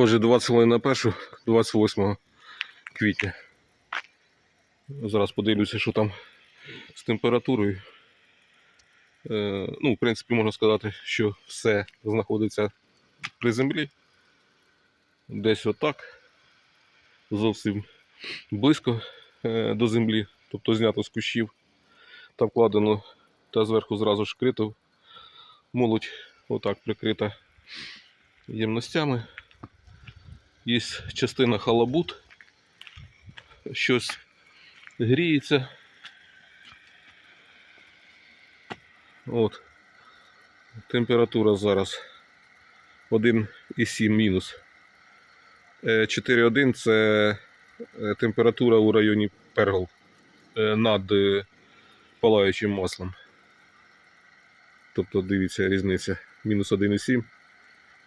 Отже, 20 хвилин на першу, 28 квітня. Зараз подивлюся, що там з температурою. Е, ну, в принципі, можна сказати, що все знаходиться при землі. Десь отак. Зовсім близько е, до землі, тобто знято з кущів та вкладено та зверху зразу ж крито. Молодь отак прикрита ємностями. Є частина халабут, щось гріється. От. Температура зараз 1,7 мінус. Е, 4,1 це е, температура у районі Пергл е, над е, палаючим маслом. Тобто дивіться різниця. Мінус 1,7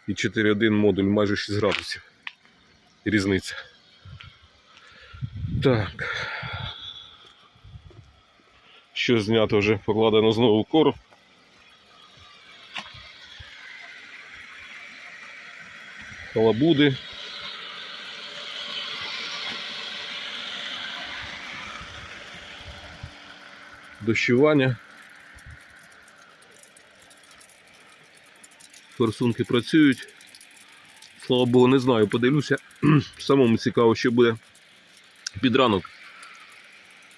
і 4,1 модуль майже 6 градусів. Різниця. Так. Що знято вже покладено знову короб. Халабуди. Дощування. Форсунки працюють. Слава Богу, не знаю, подивлюся. Самому цікаво, що буде під ранок.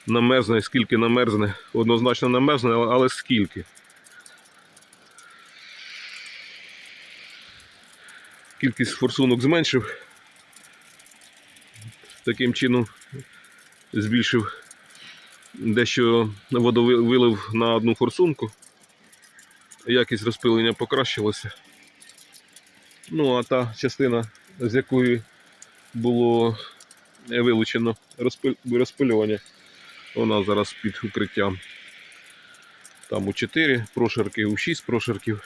Намерзне, скільки намерзне. Однозначно намерзне, але- скільки. Кількість форсунок зменшив. Таким чином збільшив дещо водовилив на одну форсунку. Якість розпилення покращилася. Ну, а та частина, з якої було вилучено розпиль- розпилювання, вона зараз під укриттям. Там у 4 прошарки, у 6 прошарків.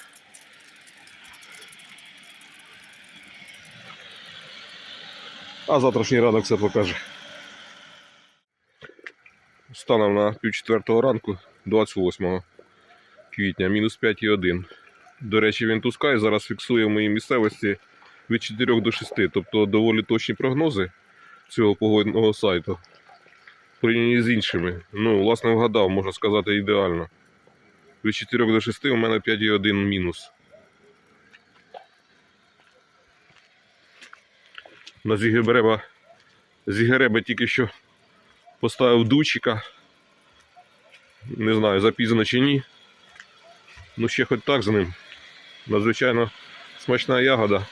А завтрашній ранок все покаже. Станом на пів четвертого ранку, 28 квітня, мінус 5,1. До речі, він тускає, зараз фіксує в моїй місцевості від 4 до 6, тобто доволі точні прогнози цього погодного сайту. Порівняні з іншими. Ну, власне, вгадав, можна сказати, ідеально. Від 4 до 6 у мене 5,1 мінус. На Зігебреба, Зігереба тільки що поставив дучика. Не знаю, запізно чи ні. Ну ще хоч так з ним. Надзвичайно смачна ягода.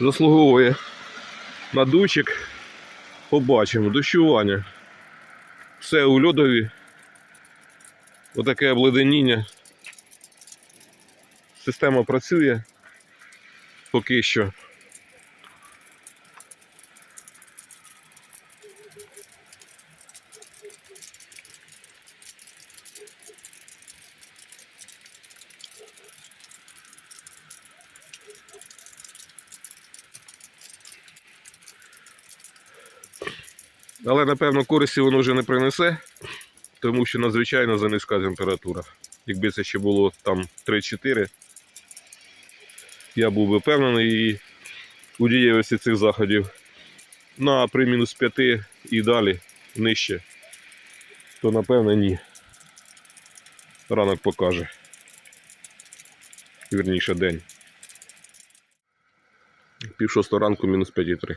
Заслуговує на дучик. Побачимо. Дощування. Все у льодові. Отаке обледеніння. Система працює поки що. Але напевно користі воно вже не принесе, тому що надзвичайно занизька температура. Якби це ще було там 3-4, я був би впевнений у дієвості цих заходів. Ну а при мінус 5 і далі нижче, то напевно ні. Ранок покаже. Вірніше день. Пів шостого ранку мінус 5,3.